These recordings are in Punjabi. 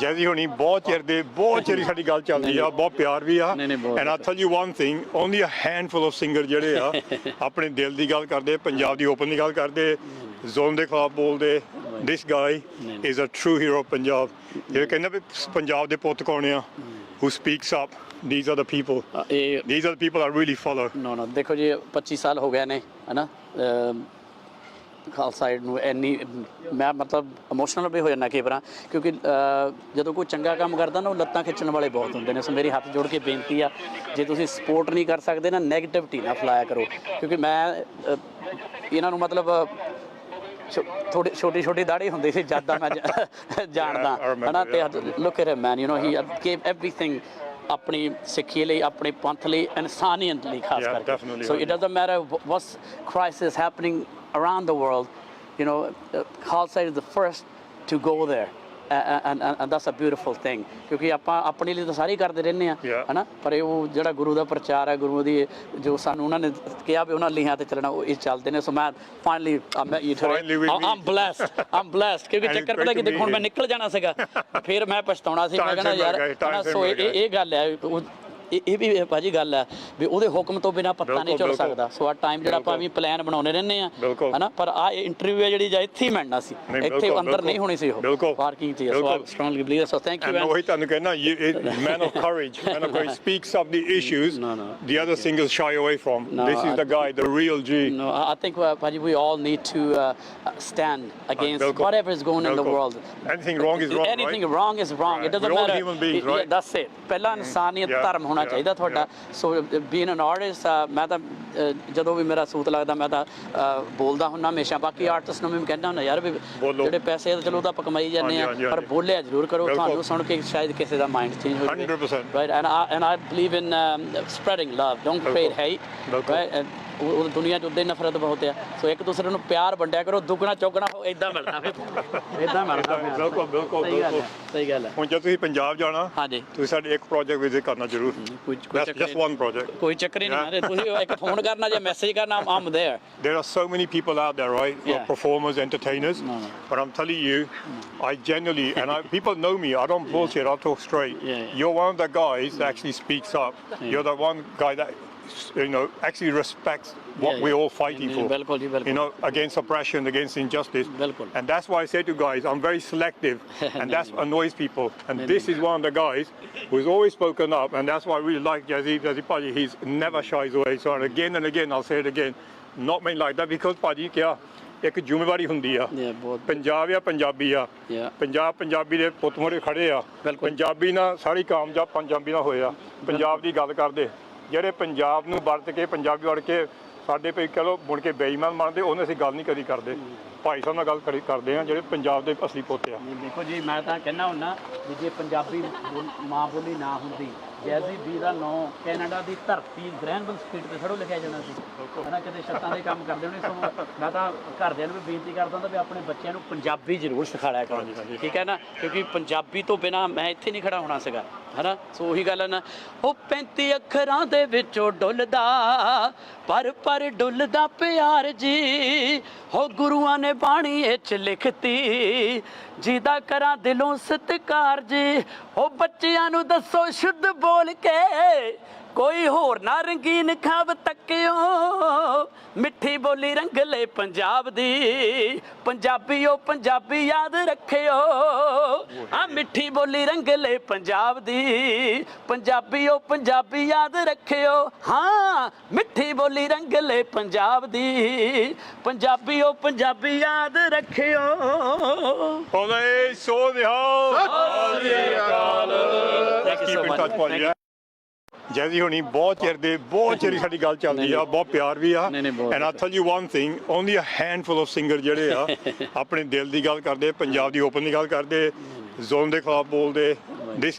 ਜੈਜ਼ੀ ਹੋਣੀ ਬਹੁਤ ਚਿਰ ਦੇ ਬਹੁਤ ਚਿਰ ਸਾਡੀ ਗੱਲ ਚੱਲਦੀ ਆ ਬਹੁਤ ਪਿਆਰ ਵੀ ਆ। And I tell you one thing only a handful of singer ਜਿਹੜੇ ਆ ਆਪਣੇ ਦਿਲ ਦੀ ਗੱਲ ਕਰਦੇ ਪੰਜਾਬ ਦੀ ਓਪਨ ਦੀ ਗੱਲ ਕਰਦੇ ਜ਼ੋਨ ਦੇ ਖਿਲਾਫ ਬੋਲਦੇ this guy. Is a true hero Punjab ਜਿਹੜੇ ਕਹਿੰਦੇ ਵੀ ਪੰਜਾਬ ਦੇ ਪੁੱਤ ਕੌਣ ਆ? who speaks up these are the people ਅ, ਇਹ these are the people I really follow ਨੋ ਨੋ ਦੇਖੋ ਜੀ 25 ਸਾਲ ਹੋ ਗਏ ਨੇ ਹਨਾ? ਖਾਲਸਾ ਏਡ ਨੂੰ ਇੰਨੀ ਮੈਂ ਮਤਲਬ ਇਮੋਸ਼ਨਲ ਵੀ ਹੋ ਜਾਂਦਾ ਕਈ ਵਾਰਾਂ ਕਿਉਂਕਿ ਜਦੋਂ ਕੋਈ ਚੰਗਾ ਕੰਮ ਕਰਦਾ ਨਾ ਉਹ ਲੱਤਾਂ ਖਿੱਚਣ ਵਾਲੇ ਬਹੁਤ ਹੁੰਦੇ ਨੇ। ਸੋ ਮੇਰੀ ਹੱਥ ਜੋੜ ਕੇ ਬੇਨਤੀ ਆ ਜੇ ਤੁਸੀਂ ਸਪੋਰਟ ਨਹੀਂ ਕਰ ਸਕਦੇ ਨਾ ਨੈਗੇਟਿਵਿਟੀ ਨਾ ਫਲਾਇਆ ਕਰੋ। ਕਿਉਂਕਿ ਮੈਂ ਇਹਨਾਂ ਨੂੰ ਮਤਲਬ ਥੋੜੀ ਛੋਟੀ ਛੋਟੀ ਦਾੜੀ ਹੁੰਦੀ ਸੀ ਜਦ ਮੈਂ ਜਾਣਦਾ। ਹਨਾ ਤੇ look at him man you know he kept everything ਆਪਣੀ ਸਿੱਖੀ ਲਈ ਆਪਣੇ ਪੰਥ ਲਈ ਇਨਸਾਨੀਅਤ ਲਈ ਖਾਸ Yeah, ਕਰਕੇ definitely. so it doesn't matter wh- what's crisis happening around the world you know uh, Khalsa is the first and that's a beautiful thing ਕਿਉਂਕਿ ਆਪਾਂ ਆਪਣੇ ਲਈ ਤਾਂ ਸਾਰੇ ਕਰਦੇ ਰਹਿੰਦੇ ਆ. ਹਨਾ ਪਰ ਇਹ ਉਹ ਜਿਹੜਾ ਗੁਰੂ ਦਾ ਪ੍ਰਚਾਰ ਹੈ ਗੁਰੂ ਦੀ ਜੋ ਸਾਨੂੰ ਉਹਨਾਂ ਨੇ ਕਿਹਾ ਵੀ ਉਹਨਾਂ ਲੀਹਾਂ ਤੇ ਚੱਲਣਾ ਉਹ ਇਹ ਚੱਲਦੇ ਨੇ ਸੋ ਮੈਂ finally. I'm blessed I'm blessed ਕਿਉਂਕਿ ਚੱਕਰ ਪਤਾ ਕਿ ਦੇਖੋ ਮੈਂ. ਨਿਕਲ ਜਾਣਾ ਸੀਗਾ ਫਿਰ ਮੈਂ ਪਛਤਾਉਣਾ ਸੀ ਮੈਂ ਕਹਿੰਦਾ ਯਾਰ ਸੋ ਇਹ। ਇਹ ਗੱਲ ਹੈ ਇਹ ਇਹ ਵੀ ਭਾਜੀ ਗੱਲ ਹੈ ਵੀ ਉਹਦੇ ਹੁਕਮ ਤੋਂ ਬਿਨਾ ਪੱਤਾ ਨਹੀਂ ਚੱਲ ਬਿਲਕੁਲ। ਸਕਦਾ ਸੋ ਆ ਟਾਈਮ ਜਿਹੜਾ ਆਪਾਂ। ਵੀ ਪਲਾਨ ਬਣਾਉਣੇ ਰਹਿੰਦੇ ਆ। ਹਨਾ ਪਰ ਆ ਇੰਟਰਵਿਊ ਹੈ ਜਿਹੜੀ ਜਾਂ ਇੱਥੇ ਹੀ ਮਿਲਣਾ ਸੀ ਇੱਥੇ ਅੰਦਰ ਨਹੀਂ। ਹੋਣੀ ਸੀ ਉਹ। ਪਾਰਕਿੰਗ 'ਚ ਸੋ ਬਿਲਕੁਲ। Strongly believe so thank you And ਉਹੀ ਤੁਹਾਨੂੰ ਕਹਿਣਾ shy away from No, this is I- the guy the real G No, I I think, uh, Paji, we all need to uh, uh, stand against Bilkul. whatever is going in the Bilkul. world. Anything wrong is wrong, Anything right? wrong is wrong. Right. It doesn't We're all matter. human beings, Yeah, right? that's it. ਪਹਿਲਾ ਇਨਸਾਨੀਅਤ ਧਰਮ ਹੋਣਾ ਚਾਹੀਦਾ ਤੁਹਾਡਾ. ਸੋ ਬੀਨ ਐਨ ਆਰਟਿਸਟ ਮੈਂ ਤਾਂ ਜਦੋਂ ਵੀ ਮੇਰਾ ਸੂਤ ਲੱਗਦਾ ਮੈਂ ਤਾਂ ਬੋਲਦਾ ਹੁੰਨਾ ਹਮੇਸ਼ਾ ਬਾਕੀ ਆਰਟਿਸਟ ਨੂੰ ਵੀ ਕਹਿੰਦਾ ਹੁੰਦਾ ਯਾਰ ਵੀ। ਜਿਹੜੇ ਪੈਸੇ ਚਲੋ ਉਹ ਤਾਂ ਆਪਾਂ ਕਮਾਈ ਜਾਂਦੇ ਆ ਪਰ। ਬੋਲਿਆ ਜ਼ਰੂਰ ਕਰੋ। ਤੁਹਾਨੂੰ ਸੁਣ ਕੇ ਸ਼ਾਇਦ ਕਿਸੇ ਦਾ ਮਾਈਂਡ ਚੇਂਜ ਹੋ ਜਾਵੇ 100%. right and I and I believe in um, spreading love don't create ਉਹ ਉਹ ਦੁਨੀਆ 'ਚ ਉਦਾਂ ਹੀ ਨਫ਼ਰਤ ਬਹੁਤ ਆ ਸੋ ਇੱਕ ਦੂਸਰੇ ਨੂੰ ਪਿਆਰ ਵੰਡਿਆ ਕਰੋ ਦੁੱਗਣਾ ਚੌਗਣਾ ਇਦਾਂ ਮਿਲਦਾ ਫਿਰ ਇਦਾਂ ਮਿਲਦਾ ਪਿਆਰ। ਬਿਲਕੁਲ, ਬਿਲਕੁਲ, ਸਹੀ ਗੱਲ ਹੈ। ਸਹੀ ਗੱਲ ਹੈ ਹੁਣ ਜਦ ਤੁਸੀਂ ਪੰਜਾਬ ਜਾਣਾ ਹਾਂਜੀ ਤੁਸੀਂ ਸਾਡੇ ਇੱਕ ਪ੍ਰੋਜੈਕਟ ਵਿਜ਼ਿਟ ਕਰਨਾ ਜ਼ਰੂਰ ਕੋਈ ਚੱਕਰ ਕੋਈ ਹੀ ਨਹੀਂ ਮਾਰੇ ਤੁਸੀਂ ਇੱਕ ਫੋਨ ਕਰਨਾ ਜਾਂ ਮੈਸੇਜ ਕਰਨਾ There are so many people out there, right? who are Yeah. Performers, entertainers. No, no. But I'm telling you, I genuinely, and I, people know me, I don't bullshit, I'll talk straight. Yeah, yeah. You're one of the guys that actually speaks up. You're the one guy that, you know, actually respects what Yeah, we're yeah. all fighting for. ਬਿਲਕੁਲ ਜੀ, ਬਿਲਕੁਲ। You know, against oppression, against injustice. ਬਿਲਕੁਲ। And that's why I say to guys, I'm very selective, and that annoys people. And this is one of the guys who's always spoken up, and that's why I really like Jazzy, Jazzy Paji. He's never shies away. So and again and again, I'll say it again, not many like that because Paji, ਕਿਆ ਇੱਕ ਜ਼ਿੰਮੇਵਾਰੀ ਹੁੰਦੀ ਆ Yeah, ਬਹੁਤ ਪੰਜਾਬ ਆ ਪੰਜਾਬੀ ਆ Yeah. ਪੰਜਾਬ ਪੰਜਾਬੀ ਦੇ ਪੁੱਤ ਮੋਰੇ ਖੜੇ ਆ ਬਿਲਕੁਲ। ਪੰਜਾਬੀ ਨਾਲ ਸਾਰੀ ਕਾਮਯਾਬ ਪੰਜਾਬੀ ਨਾਲ ਹੋਇਆ ਪੰਜਾਬ ਦੀ ਗੱਲ ਕਰਦੇ ਜਿਹੜੇ ਪੰਜਾਬ ਨੂੰ ਵਰਤ ਕੇ ਪੰਜਾਬੀ ਵੜ ਕੇ ਸਾਡੇ ਪੇ ਚਲੋ ਮੁੜ ਕੇ ਬੇਈਮਾਨ ਮੰਨਦੇ ਉਹਨਾਂ ਅਸੀਂ ਗੱਲ ਨਹੀਂ ਕਦੀ ਕਰਦੇ। ਭਾਈ ਸਾਹਿਬ ਨਾਲ ਗੱਲ ਕਰੀ ਕਰਦੇ ਆ ਜਿਹੜੇ ਪੰਜਾਬ ਦੇ ਅਸਲੀ ਪੁੱਤ ਆ। ਦੇਖੋ ਜੀ ਮੈਂ ਤਾਂ ਕਹਿੰਦਾ ਹੁੰਨਾ ਵੀ ਜੇ ਪੰਜਾਬੀ ਮਾਂ ਬੋਲੀ ਨਾ ਹੁੰਦੀ ਜੈਜ਼ੀ ਬੀ ਦਾ ਨਾਂ ਕੈਨੇਡਾ ਦੀ ਧਰਤੀ ਗ੍ਰੈਂਡਵਲ ਸਟਰੀਟ ਤੇ ਥੜੋ ਲਿਖਿਆ ਜਾਣਾ ਸੀ। ਹਨਾ ਕਿਤੇ ਛੱਤਾਂ ਦੇ ਕੰਮ ਕਰਦੇ ਹੋਣੇ ਸੋ ਮੈਂ ਤਾਂ ਘਰਦਿਆਂ ਨੂੰ ਵੀ ਬੇਨਤੀ ਕਰਦਾ ਹੁੰਦਾ ਵੀ ਆਪਣੇ ਬੱਚਿਆਂ ਨੂੰ ਪੰਜਾਬੀ ਜ਼ਰੂਰ ਸਿਖਾਇਆ ਕਰੋ। ਠੀਕ ਹੈ ਨਾ? ਕਿਉਂਕਿ ਪੰਜਾਬੀ ਤੋਂ ਬਿਨਾ ਮੈਂ ਇੱਥੇ ਨਹੀਂ ਖੜਾ ਹੋਣਾ ਸੀਗਾ। ਹਨਾ? ਸੋ ਉਹੀ ਗੱਲ ਹੈ ਨਾ। ਉਹ 35 ਅੱਖਰਾਂ ਦੇ ਵਿੱਚੋਂ ਡੁੱਲਦਾ, ਪਰ ਪਰ ਡੁੱਲਦਾ ਪਿਆਰ ਜੀ। ਹੋ ਗੁਰੂਆਂ ਨੇ ਬਾਣੀ ਵਿੱਚ ਲਿਖਤੀ, ਜਿਹਦਾ ਕਰਾਂ ਦਿਲੋਂ ਸਤਿਕਾਰ ਜੀ। ਉਹ ਬੱਚਿਆਂ ਨੂੰ ਦੱਸੋ, ਸ਼ੁੱਧ ਬੋਲ ਕੇ ਕੋਈ ਹੋਰ ਨਾ ਰੰਗੀਨ ਖਾਬ ਤੱਕਿਓ। ਮਿੱਠੀ ਬੋਲੀ ਰੰਗਲੇ ਪੰਜਾਬ ਦੀ। ਪੰਜਾਬੀਓ ਪੰਜਾਬੀ ਯਾਦ ਰੱਖਿਓ। ਆ ਮਿੱਠੀ ਬੋਲੀ ਰੰਗਲੇ ਪੰਜਾਬ ਦੀ। ਪੰਜਾਬੀਓ ਪੰਜਾਬੀ ਯਾਦ ਰੱਖਿਓ। ਹਾਂ ਮਿੱਠੀ ਬੋਲੀ ਰੰਗਲੇ ਪੰਜਾਬ ਦੀ। ਪੰਜਾਬੀਓ ਪੰਜਾਬੀ ਯਾਦ ਰੱਖਿਓ। ਬੋਲੇ ਸੋ Keep in much. touch, Paji, Thank yeah. Jazzy ਹੋਣੀ ਬਹੁਤ ਚਿਰ ਦੇ ਬਹੁਤ ਚਿਰ ਸਾਡੀ ਗੱਲ ਚੱਲਦੀ ਆ ਬਹੁਤ ਪਿਆਰ ਵੀ ਆ। And I tell you one thing only a handful of singer ਜਿਹੜੇ ਆ ਆਪਣੇ ਦਿਲ ਦੀ ਗੱਲ ਕਰਦੇ ਪੰਜਾਬ ਦੀ ਓਪਨ ਦੀ ਗੱਲ ਕਰਦੇ ਜ਼ੋਨ ਦੇ ਖਿਲਾਫ ਬੋਲਦੇ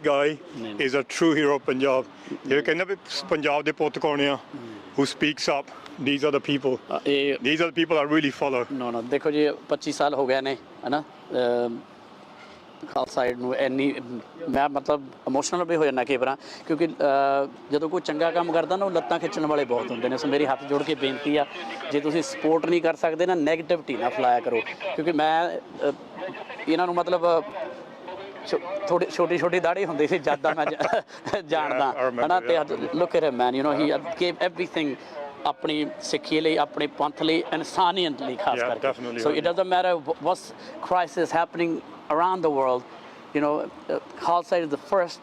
ਗਾਈ ਨਹੀਂ। Is a true hero Punjab ਜਿਹੜੇ ਕਹਿੰਦੇ ਵੀ ਪੰਜਾਬ ਦੇ ਪੁੱਤ ਕੌਣ ਆ? Who speaks up? These are the people ਇਹ these are the people I really follow ਨੋ ਨੋ ਦੇਖੋ ਜੀ 25 ਸਾਲ ਹੋ ਗਏ ਨੇ ਹਨਾ? ਖਾਲਸਾ ਨੂੰ ਐਨੀ ਮੈਂ ਮਤਲਬ ਇਮੋਸ਼ਨਲ ਵੀ ਹੋ ਜਾਂਦਾ ਕਈ ਵਾਰਾਂ ਕਿਉਂਕਿ ਜਦੋਂ ਕੋਈ ਚੰਗਾ ਕੰਮ ਕਰਦਾ ਨਾ ਉਹ ਲੱਤਾਂ ਖਿੱਚਣ ਵਾਲੇ ਬਹੁਤ ਹੁੰਦੇ ਨੇ। ਸੋ ਮੇਰੀ ਹੱਥ ਜੋੜ ਕੇ ਬੇਨਤੀ ਆ ਜੇ ਤੁਸੀਂ ਸਪੋਰਟ ਨਹੀਂ ਕਰ ਸਕਦੇ ਨਾ 네ਗੇਟਿਵਿਟੀ ਨਾ ਫਲਾਇਆ ਕਰੋ। ਕਿਉਂਕਿ ਮੈਂ ਇਹਨਾਂ ਨੂੰ ਮਤਲਬ ਥੋੜੀ ਛੋਟੀ ਛੋਟੀ ਦਾੜੀ ਹੁੰਦੀ ਸੀ ਜਦ ਮੈਂ ਜਾਣਦਾ। ਹਨਾ ਤੇ look at man you know he kept everything ਆਪਣੀ ਸਿੱਖੀ ਲਈ ਆਪਣੇ ਪੰਥ ਲਈ ਇਨਸਾਨੀਅਤ ਲਈ ਖਾਸ Yeah, ਕਰਕੇ definitely, so yeah. it doesn't matter wh- what's crisis happening around the world you know uh, Khalsa is the first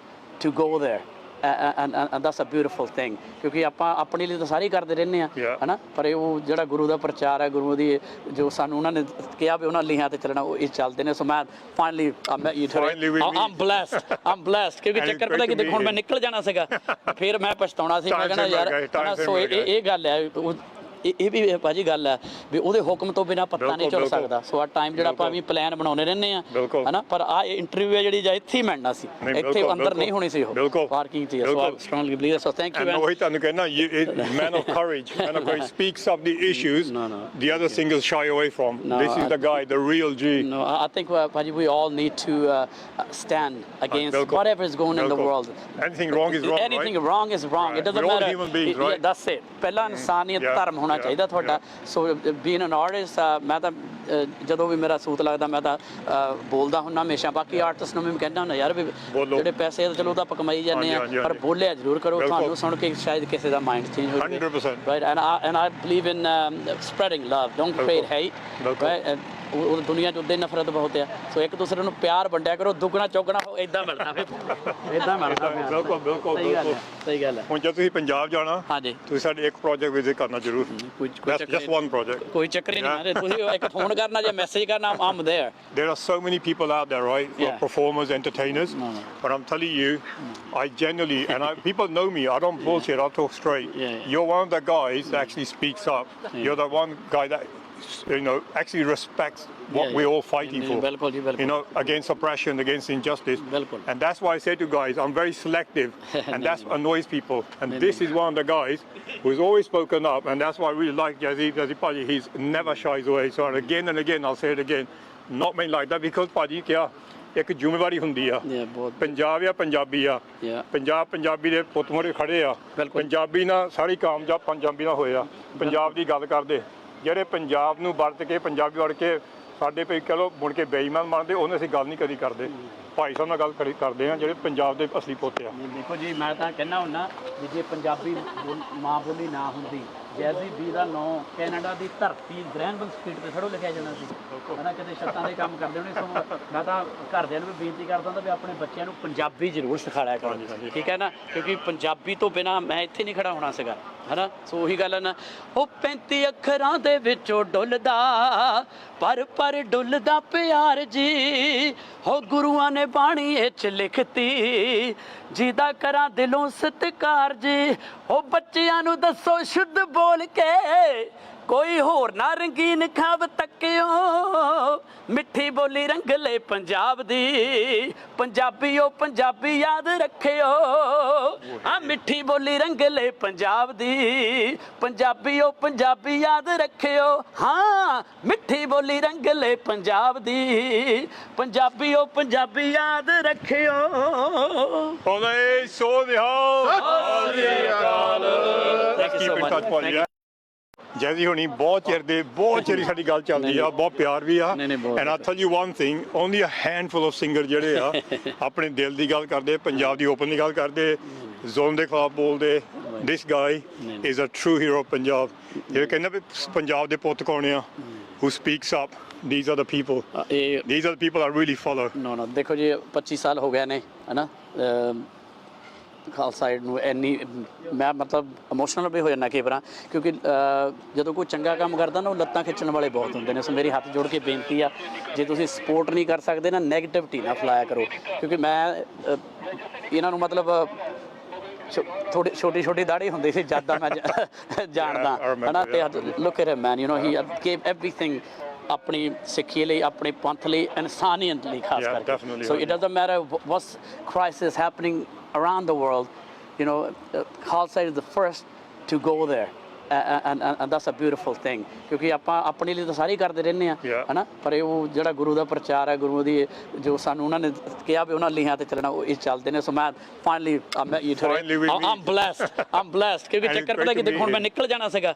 and that's a beautiful thing. ਕਿਉਂਕਿ ਆਪਾਂ ਆਪਣੇ ਲਈ ਤਾਂ ਸਾਰੇ ਕਰਦੇ ਰਹਿੰਦੇ ਆ. ਹਨਾ? ਪਰ ਇਹ ਉਹ ਜਿਹੜਾ ਗੁਰੂ ਦਾ ਪ੍ਰਚਾਰ ਹੈ ਗੁਰੂ ਦੀ ਜੋ ਸਾਨੂੰ ਉਹਨਾਂ ਨੇ ਕਿਹਾ ਵੀ ਉਹਨਾਂ ਲੀਹਾਂ ਤੇ ਚੱਲਣਾ ਉਹ ਇਹ ਚੱਲਦੇ ਨੇ। ਸੋ ਮੈਂ ਫਾਈਨਲੀ ਮੈਂ you Finally we meet. I'm blessed I'm blessed ਕਿਉਂਕਿ ਚੱਕਰ ਪਤਾ ਕਿ ਦੇਖੋ ਮੈਂ. ਨਿਕਲ ਜਾਣਾ ਸੀਗਾ। ਫਿਰ ਮੈਂ ਪਛਤਾਉਣਾ ਸੀ। ਮੈਂ ਕਹਿੰਦਾ ਯਾਰ ਸੀ, ਇਹ ਗੱਲ ਹੈ ਇਹ ਇਹ ਵੀ ਭਾਜੀ ਗੱਲ ਹੈ ਵੀ ਉਹਦੇ ਹੁਕਮ ਤੋਂ ਬਿਨਾ ਪੱਤਾ ਨਹੀਂ ਬਿਲਕੁਲ, ਚੱਲ ਬਿਲਕੁਲ। ਸਕਦਾ ਸੋ ਆ ਟਾਈਮ ਜਿਹੜਾ ਆਪਾਂ ਵੀ ਪਲਾਨ ਬਣਾਉਣੇ ਰਹਿੰਦੇ ਆ ਬਿਲਕੁਲ। ਹਨਾ ਪਰ ਆ ਇੰਟਰਵਿਊ ਹੈ ਜਿਹੜੀ ਜਾਂ ਇੱਥੇ ਹੀ ਮਿਲਣਾ ਸੀ ਨਹੀਂ, ਇੱਥੇ ਬਿਲਕੁਲ, ਅੰਦਰ ਬਿਲਕੁਲ। ਨਹੀਂ ਹੋਣੀ ਸੀ ਉਹ ਬਿਲਕੁਲ। ਪਾਰਕਿੰਗ ਸੀ ਸੋ ਬਿਲਕੁਲ। I strongly believe so thank And you ਉਹੀ ਤੁਹਾਨੂੰ ਕਹਿਣਾ you it, man of courage man of courage speaks up the issues No, no. the other singers shy away from No, this is I- the guy the real G No, I I think, uh, Paji, we all need to uh, uh, stand against Bilkul. whatever is going in the Bilkul. world. anything wrong is wrong Anything right? wrong is wrong. Right. It doesn't We're all matter. human beings, Yeah, right? that's it. ਪਹਿਲਾ ਇਨਸਾਨੀਅਤ Yeah, ਧਰਮ ਹੋਣਾ yeah, ਚਾਹੀਦਾ ਤੁਹਾਡਾ ਸੋ ਬੀਨ ਐਨ ਆਰਟਿਸਟ ਮੈਂ ਤਾਂ ਜਦੋਂ ਵੀ ਮੇਰਾ ਸੂਤ ਲੱਗਦਾ ਮੈਂ ਤਾਂ ਬੋਲਦਾ ਹੁੰਨਾ ਹਮੇਸ਼ਾ ਬਾਕੀ ਆਰਟਿਸਟ ਨੂੰ ਵੀ ਮੈਂ ਕਹਿੰਦਾ ਹੁੰਦਾ ਯਾਰ ਵੀ। ਜਿਹੜੇ ਪੈਸੇ ਚਲੋ ਤਾਂ ਆਪਾਂ ਕਮਾਈ ਜਾਂਦੇ ਆ ਪਰ। ਬੋਲਿਆ ਜ਼ਰੂਰ ਕਰੋ। ਤੁਹਾਨੂੰ ਸੁਣ ਕੇ ਸ਼ਾਇਦ ਕਿਸੇ ਦਾ ਮਾਈਂਡ ਚੇਂਜ ਹੋ ਜਾਵੇ 100%. right and I and I believe in um, spreading love don't create hate ਬਿਲਕੁਲ। right and ਉਹ ਦੁਨੀਆ 'ਚ ਉਦਾਂ ਨਫ਼ਰਤ ਬਹੁਤ ਆ ਸੋ ਇੱਕ ਦੂਸਰੇ ਨੂੰ ਪਿਆਰ ਵੰਡਿਆ ਕਰੋ ਦੁੱਗਣਾ ਚੌਗਣਾ ਹੋ ਇਦਾਂ ਮਿਲਦਾ ਫੇ ਇਦਾਂ ਮਿਲਦਾ ਪਿਆਰ। ਬਿਲਕੁਲ, ਬਿਲਕੁਲ, ਸਹੀ ਗੱਲ ਹੈ, ਬਿਲਕੁਲ। ਸਹੀ ਗੱਲ ਹੈ ਹੁਣ ਜੇ ਤੁਸੀਂ ਪੰਜਾਬ ਜਾਣਾ ਹਾਂਜੀ। ਤੁਸੀਂ ਸਾਡੇ ਇੱਕ ਪ੍ਰੋਜੈਕਟ ਵਿਜ਼ਿਟ ਕਰਨਾ ਜ਼ਰੂਰ ਕੋਈ- ਕੋਈ ਚੱਕਰ ਜਸਟ ਨਹੀਂ। ਵਨ ਪ੍ਰੋਜੈਕਟ ਕੋਈ ਚੱਕਰ ਹੀ ਨਹੀਂ ਯਾਰ ਤੁਸੀਂ ਇੱਕ ਫੋਨ ਕਰਨਾ ਜਾਂ ਮੈਸੇਜ ਕਰਨਾ ਆਮ there There are so many people out there, right? who are Yeah. performers, entertainers. But I'm telling you, I genuinely, and I, people know me, I don't bullshit, I talk straight. Yeah, yeah. You're one of the guys that actually speaks up. You're the one guy that you know, actually respects what Yeah, we're yeah. all fighting Yeah, for. ਬਿਲਕੁਲ ਜੀ, ਬਿਲਕੁਲ। You know, against oppression, against injustice. ਬਿਲਕੁਲ। And that's why I say to guys, I'm very selective, and that annoys people. And this is one of the guys who's always spoken up, and that's why I really like Yazid, Yazid Paji. He's never shies away. So again and again, I'll say it again, not many like that because Paji, ਕਿਆ ਇੱਕ ਜ਼ਿੰਮੇਵਾਰੀ ਹੁੰਦੀ ਆ ਇਹ ਬਹੁਤ ਪੰਜਾਬ ਆ ਪੰਜਾਬੀ ਆ Yeah. ਪੰਜਾਬ ਪੰਜਾਬੀ ਦੇ ਪੁੱਤ ਮੋਰੇ ਖੜੇ ਆ ਬਿਲਕੁਲ। ਪੰਜਾਬੀ ਨਾਲ ਸਾਰੀ ਕਾਮਯਾਬ ਪੰਜਾਬੀ ਨਾਲ ਹੋਏ ਆ ਪੰਜਾਬ ਦੀ ਗੱਲ ਕਰਦੇ ਜਿਹੜੇ ਪੰਜਾਬ ਨੂੰ ਵਰਤ ਕੇ ਪੰਜਾਬੀ ਵੜ ਕੇ ਸਾਡੇ ਪੇ ਚਲੋ ਮੁੜ ਕੇ ਬੇਈਮਾਨ ਮੰਨਦੇ ਉਹਨੇ ਅਸੀਂ ਗੱਲ ਨਹੀਂ ਕਦੀ ਕਰਦੇ। ਭਾਈ ਸਾਹਿਬ ਨਾਲ ਗੱਲ ਕਰੀ- ਕਰਦੇ ਆ ਜਿਹੜੇ ਪੰਜਾਬ ਦੇ ਅਸਲੀ ਪੁੱਤ ਆ। ਦੇਖੋ ਜੀ ਮੈਂ ਤਾਂ ਕਹਿੰਦਾ ਹੁੰਨਾ ਵੀ ਜੇ ਪੰਜਾਬੀ ਮਾਂ ਬੋਲੀ ਨਾ ਹੁੰਦੀ ਜੈਜ਼ੀ ਬੀ ਦਾ ਨਾਂ ਕੈਨੇਡਾ ਦੀ ਧਰਤੀ ਗ੍ਰੈਂਡਵਲ ਸਟਰੀਟ ਤੇ ਥੜੋ ਲਿਖਿਆ ਜਾਣਾ ਸੀ। ਹਨਾ ਕਿਤੇ ਛੱਤਾਂ ਦੇ ਕੰਮ ਕਰਦੇ ਹੋਣੇ ਸੋ ਮੈਂ ਤਾਂ ਘਰਦਿਆਂ ਨੂੰ ਵੀ ਬੇਨਤੀ ਕਰਦਾ ਹੁੰਦਾ ਵੀ ਆਪਣੇ ਬੱਚਿਆਂ ਨੂੰ ਪੰਜਾਬੀ ਜ਼ਰੂਰ ਸਿਖਾਇਆ ਕਰੋ। ਠੀਕ ਹੈ ਨਾ? ਕਿਉਂਕਿ ਪੰਜਾਬੀ ਤੋਂ ਬਿਨਾ ਮੈਂ ਇੱਥੇ ਨਹੀਂ ਖੜਾ ਹੋਣਾ ਸੀਗਾ। ਹਨਾ? ਸੋ ਉਹੀ ਗੱਲ ਹੈ ਨਾ। ਉਹ 35 ਅੱਖਰਾਂ ਦੇ ਵਿੱਚੋਂ ਡੁੱਲਦਾ, ਪਰ ਪਰ ਡੁੱਲਦਾ ਪਿਆਰ ਜੀ। ਹੋ ਗੁਰੂਆਂ ਨੇ ਬਾਣੀ ਵਿੱਚ ਲਿਖਤੀ, ਜਿਹਦਾ ਕਰਾਂ ਦਿਲੋਂ ਸਤਿਕਾਰ ਜੀ। ਉਹ ਬੱਚਿਆਂ ਨੂੰ ਦੱਸੋ, ਸ਼ੁੱਧ ਬੋਲ ਕੇ ਕੋਈ ਹੋਰ ਨਾ ਰੰਗੀਨ ਖਾਬ ਤੱਕਿਓ। ਮਿੱਠੀ ਬੋਲੀ ਰੰਗਲੇ ਪੰਜਾਬ ਦੀ। ਪੰਜਾਬੀਓ ਪੰਜਾਬੀ ਯਾਦ ਰੱਖਿਓ। ਆ ਮਿੱਠੀ ਬੋਲੀ ਰੰਗਲੇ ਪੰਜਾਬ ਦੀ। ਪੰਜਾਬੀਓ ਪੰਜਾਬੀ ਯਾਦ ਰੱਖਿਓ। ਹਾਂ ਮਿੱਠੀ ਬੋਲੀ ਰੰਗਲੇ ਪੰਜਾਬ ਦੀ। ਪੰਜਾਬੀਓ ਪੰਜਾਬੀ ਯਾਦ ਰੱਖਿਓ। ਉਹਦੇ ਸੋ ਦਿਹਾਲ Thank you so Keep in much. touch, ਭਾਜੀ, Thank you. ਜੈਜ਼ੀ ਹੋਣੀ ਬਹੁਤ ਚਿਰ ਦੇ ਬਹੁਤ ਚਿਰ ਸਾਡੀ ਗੱਲ ਚੱਲਦੀ ਆ ਬਹੁਤ ਪਿਆਰ ਵੀ ਆ। And I tell you one thing only a handful of singer ਜਿਹੜੇ ਆ ਆਪਣੇ ਦਿਲ ਦੀ ਗੱਲ ਕਰਦੇ ਪੰਜਾਬ ਦੀ ਓਪਨ ਦੀ ਗੱਲ ਕਰਦੇ ਜ਼ੋਨ ਦੇ ਖਿਲਾਫ ਬੋਲਦੇ this guy is a true hero of Punjab ਜਿਹੜੇ ਕਹਿੰਦੇ ਵੀ ਪੰਜਾਬ ਦੇ ਪੁੱਤ ਕੌਣ ਆ? Who speaks up? These are the people ਇਹ these are the people I really follow ਨੋ ਨੋ ਦੇਖੋ ਜੀ 25 ਸਾਲ ਹੋ ਗਏ ਨੇ ਹਨਾ? ਖਾਲਸਾ ਏਡ ਨੂੰ ਇੰਨੀ ਮੈਂ ਮਤਲਬ ਇਮੋਸ਼ਨਲ ਵੀ ਹੋ ਜਾਂਦਾ ਕਈ ਵਾਰਾਂ ਕਿਉਂਕਿ ਜਦੋਂ ਕੋਈ ਚੰਗਾ ਕੰਮ ਕਰਦਾ ਨਾ ਉਹ ਲੱਤਾਂ ਖਿੱਚਣ ਵਾਲੇ ਬਹੁਤ ਹੁੰਦੇ ਨੇ। ਸੋ ਮੇਰੇ ਹੱਥ ਜੋੜ ਕੇ ਬੇਨਤੀ ਆ ਜੇ ਤੁਸੀਂ ਸਪੋਰਟ ਨਹੀਂ ਕਰ ਸਕਦੇ ਨਾ ਨੈਗੇਟਿਵਿਟੀ ਨਾ ਫਲਾਇਆ ਕਰੋ। ਕਿਉਂਕਿ ਮੈਂ ਇਹਨਾਂ ਨੂੰ ਮਤਲਬ ਥੋੜੀ ਛੋਟੀ ਛੋਟੀ ਦਾੜੀ ਹੁੰਦੀ ਸੀ ਜਦ ਮੈਂ ਜਾਣਦਾ। ਹਨਾ ਤੇ look at man you know he kept everything ਆਪਣੀ ਸਿੱਖੀ ਲਈ ਆਪਣੇ ਪੰਥ ਲਈ ਇਨਸਾਨੀਅਤ ਲਈ ਖਾਸ Yeah, ਕਰਕੇ definitely, so yeah. it doesn't matter wh- what's crisis happening around the world you know uh, Khalsa is the and that's a beautiful thing. ਕਿਉਂਕਿ ਆਪਾਂ ਆਪਣੇ ਲਈ ਤਾਂ ਸਾਰੇ ਕਰਦੇ ਰਹਿੰਦੇ ਆ. ਹਨਾ? ਪਰ ਇਹ ਉਹ ਜਿਹੜਾ ਗੁਰੂ ਦਾ ਪ੍ਰਚਾਰ ਹੈ ਗੁਰੂ ਦੀ ਜੋ ਸਾਨੂੰ ਉਹਨਾਂ ਨੇ ਕਿਹਾ ਵੀ ਉਹਨਾਂ ਲੀਹਾਂ ਤੇ ਚੱਲਣਾ ਉਹ ਇਹ ਚੱਲਦੇ ਨੇ। ਸੋ ਮੈਂ finally I'm blessed I'm blessed ਕਿਉਂਕਿ ਚੱਕਰ ਪਤਾ ਕਿ ਦੇਖੋ ਮੈਂ. ਨਿਕਲ ਜਾਣਾ ਸੀਗਾ।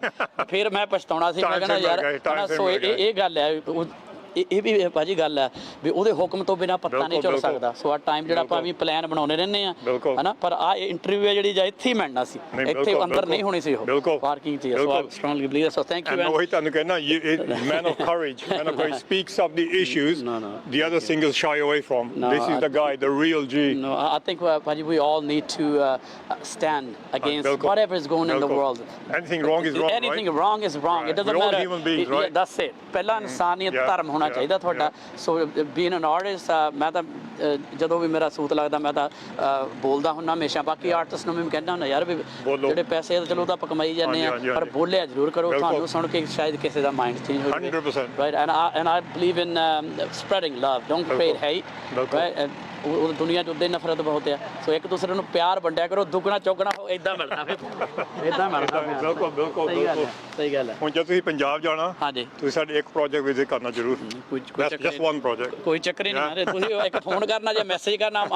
ਫਿਰ ਮੈਂ ਪਛਤਾਉਣਾ ਸੀ ਮੈਂ ਕਹਿੰਦਾ ਯਾਰ ਸੀ, ਇਹ ਗੱਲ ਹੈ ਇਹ ਇਹ ਵੀ ਭਾਜੀ ਗੱਲ ਹੈ ਵੀ ਉਹਦੇ ਹੁਕਮ ਤੋਂ ਬਿਨਾ ਪੱਤਾ ਨਹੀਂ ਝੜ ਸਕਦਾ ਸੋ ਆ ਟਾਈਮ ਜਿਹੜਾ ਆਪਾਂ ਵੀ ਪਲਾਨ ਬਣਾਉਣੇ ਰਹਿੰਦੇ ਆ। ਹਨਾ ਪਰ ਆ ਇੰਟਰਵਿਊ ਹੈ ਜਿਹੜੀ ਜਾਂ ਇੱਥੇ ਹੀ ਮਿਲਣਾ ਸੀ ਇੱਥੇ ਅੰਦਰ ਨਹੀਂ। ਹੋਣੀ ਸੀ ਉਹ। ਪਾਰਕਿੰਗ ਹੈ। ਸੋ ਬਿਲਕੁਲ। Strongly believe so thank you ਉਹੀ ਤੁਹਾਨੂੰ ਕਹਿਣਾ courage, man of courage speaks up the issues No, no. the other singers shy away from. This is the guy, the real G. No, I think, uh, Paji, we all need to uh, stand against whatever is going in the world. Anything wrong is wrong, Anything wrong is wrong. It doesn't matter. That's it. ਪਹਿਲਾ ਇਨਸਾਨੀਅਤ ਧਰਮ ਹੋਣਾ ਚਾਹੀਦਾ ਤੁਹਾਡਾ। ਸੋ ਬੀਨ ਐਨ ਆਰਟਿਸਟ ਮੈਂ ਤਾਂ ਜਦੋਂ ਵੀ ਮੇਰਾ ਸੂਤ ਲੱਗਦਾ ਮੈਂ ਤਾਂ ਬੋਲਦਾ ਹੁੰਨਾ ਹਮੇਸ਼ਾ। ਬਾਕੀ ਆਰਟਿਸਟ ਨੂੰ ਵੀ ਮੈਂ ਕਹਿੰਦਾ ਹੁੰਦਾ ਯਾਰ ਵੀ। ਜਿਹੜੇ ਪੈਸੇ ਤਾਂ ਚਲੋ ਉਹ ਤਾਂ ਆਪਾਂ ਕਮਾਈ ਜਾਂਦੇ ਆ ਪਰ। ਬੋਲਿਆ ਜ਼ਰੂਰ ਕਰੋ। ਤੁਹਾਨੂੰ ਸੁਣ ਕੇ ਸ਼ਾਇਦ ਕਿਸੇ ਦਾ ਮਾਈਂਡ ਚੇਂਜ ਹੋ ਜਾਵੇ 100%. right and I and I believe in um, spreading love. Don't create ਉਹ ਉਹ ਦੁਨੀਆ 'ਚ ਉਦਾਂ ਹੀ ਨਫ਼ਰਤ ਬਹੁਤ ਆ ਸੋ ਇੱਕ ਦੂਸਰੇ ਨੂੰ ਪਿਆਰ ਵੰਡਿਆ ਕਰੋ ਦੁੱਗਣਾ ਚੌਗਣਾ ਇਦਾਂ ਮਿਲਦਾ ਫਿਰ ਇਦਾਂ ਮਿਲਦਾ ਪਿਆਰ। ਬਿਲਕੁਲ, ਬਿਲਕੁਲ, ਸਹੀ ਗੱਲ ਹੈ ਬਿਲਕੁਲ। ਸਹੀ ਗੱਲ ਹੈ ਹੁਣ ਜਦ ਤੁਸੀਂ ਪੰਜਾਬ ਜਾਣਾ ਹਾਂਜੀ ਤੁਸੀਂ ਸਾਡੇ ਇੱਕ ਪ੍ਰੋਜੈਕਟ ਵਿਜ਼ਿਟ ਕਰਨਾ ਜ਼ਰੂਰ ਕੋਈ ਕੋਈ That's ਚੱਕਰ just ਨਹੀਂ one project. ਕੋਈ ਚੱਕਰ ਹੀ ਨਹੀਂ ਮਾਰੇ ਤੁਸੀਂ ਇੱਕ ਫੋਨ ਕਰਨਾ ਜਾਂ ਮੈਸੇਜ ਕਰਨਾ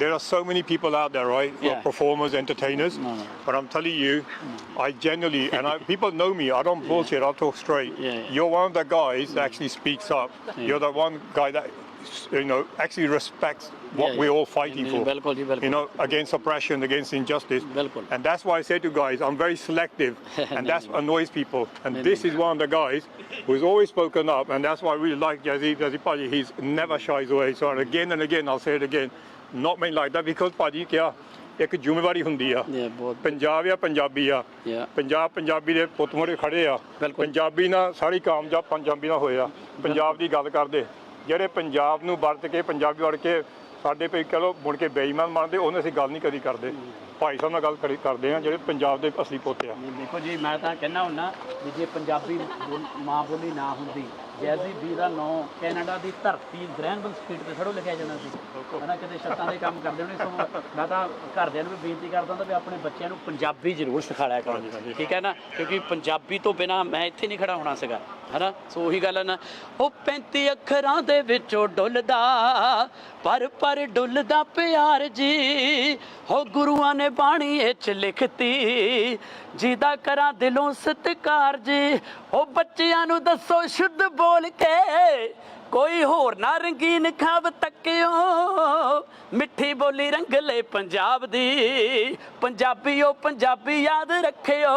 There are so many people out there, right? Who Yeah. are performers, entertainers. No, no. But I'm telling you, I genuinely, and I, people know me, I don't bullshit, I'll talk straight. Yeah, yeah. You're one of the guys that actually speaks up. You're the one guy that, you know, actually respects what Yeah, we're yeah. all fighting Yeah, for. ਬਿਲਕੁਲ ਜੀ, ਬਿਲਕੁਲ। You know, against oppression, against injustice. ਬਿਲਕੁਲ। And that's why I say to guys, I'm very selective, and that annoys people. And this is one of the guys who's always spoken up, and that's why I really like Jazzy, Jazzy Paji. He's never shies away. So and again and again, I'll say it again, not made like that because Paji, ਕਿਆ ਇੱਕ ਜ਼ਿੰਮੇਵਾਰੀ ਹੁੰਦੀ ਆ Yeah, ਬਹੁਤ ਪੰਜਾਬ ਆ ਪੰਜਾਬੀ ਆ Yeah. ਪੰਜਾਬ ਪੰਜਾਬੀ ਦੇ ਪੁੱਤ ਮੋਰੇ ਖੜੇ ਆ ਬਿਲਕੁਲ। ਪੰਜਾਬੀ ਨਾਲ ਸਾਰੀ ਕਾਮਯਾਬ ਪੰਜਾਬੀ ਨਾਲ ਹੋਏ ਆ ਪੰਜਾਬ ਦੀ ਗੱਲ ਕਰਦੇ ਜਿਹੜੇ ਪੰਜਾਬ ਨੂੰ ਵਰਤ ਕੇ ਪੰਜਾਬੀ ਵੜ ਕੇ ਸਾਡੇ ਪਈ ਚਲੋ ਮੁੜ ਕੇ ਬੇਈਮਾਨ ਮੰਨਦੇ ਉਹਨੇ ਅਸੀਂ ਗੱਲ ਨਹੀਂ ਕਦੀ ਕਰਦੇ। ਭਾਈ ਸਾਹਿਬ ਨਾਲ ਗੱਲ ਕਰੀ ਕਰਦੇ ਆ ਜਿਹੜੇ ਪੰਜਾਬ ਦੇ ਅਸਲੀ ਪੋਤੇ ਆ। ਦੇਖੋ ਜੀ ਮੈਂ ਤਾਂ ਕਹਿੰਦਾ ਹੁੰਨਾ ਵੀ ਜੇ ਪੰਜਾਬੀ ਬੋਲ- ਮਾਂ ਬੋਲੀ ਨਾ ਹੁੰਦੀ ਜੈਜ਼ੀ ਬੀ ਦਾ ਨਾਂ ਕੈਨੇਡਾ ਦੀ ਧਰਤੀ ਗ੍ਰੈਂਡਬਲ ਸਟਰੀਟ ਤੇ ਥੜੋ ਲਿਖਿਆ ਜਾਣਾ ਸੀ। ਹਨਾ ਕਿਤੇ ਛੱਤਾਂ ਦੇ ਕੰਮ ਕਰਦੇ ਹੋਣੇ ਸੋ ਮੈਂ ਤਾਂ ਘਰਦਿਆਂ ਨੂੰ ਵੀ ਬੇਨਤੀ ਕਰਦਾ ਹੁੰਦਾ ਵੀ ਆਪਣੇ ਬੱਚਿਆਂ ਨੂੰ ਪੰਜਾਬੀ ਜ਼ਰੂਰ ਸਿਖਾਇਆ ਕਰੋ। ਠੀਕ ਹੈ ਨਾ? ਕਿਉਂਕਿ ਪੰਜਾਬੀ ਤੋਂ ਬਿਨਾ ਮੈਂ ਇੱਥੇ ਨਹੀਂ ਖੜਾ ਹੋਣਾ ਸੀਗਾ। ਹਨਾ? ਸੋ ਉਹੀ ਗੱਲ ਹੈ ਨਾ। ਉਹ 35 ਅੱਖਰਾਂ ਦੇ ਵਿੱਚੋਂ ਡੁੱਲਦਾ, ਪਰ ਪਰ ਡੁੱਲਦਾ ਪਿਆਰ ਜੀ। ਹੋ ਗੁਰੂਆਂ ਨੇ ਬਾਣੀ ਵਿੱਚ ਲਿਖਤੀ, ਜਿਹਦਾ ਕਰਾਂ ਦਿਲੋਂ ਸਤਿਕਾਰ ਜੀ। ਉਹ ਬੱਚਿਆਂ ਨੂੰ ਦੱਸੋ, ਸ਼ੁੱਧ ਬੋਲ ਕੇ ਕੋਈ ਹੋਰ ਨਾ ਰੰਗੀਨ ਖਾਬ ਤੱਕਿਓ। ਮਿੱਠੀ ਬੋਲੀ ਰੰਗਲੇ ਪੰਜਾਬ ਦੀ। ਪੰਜਾਬੀਓ ਪੰਜਾਬੀ ਯਾਦ ਰੱਖਿਓ।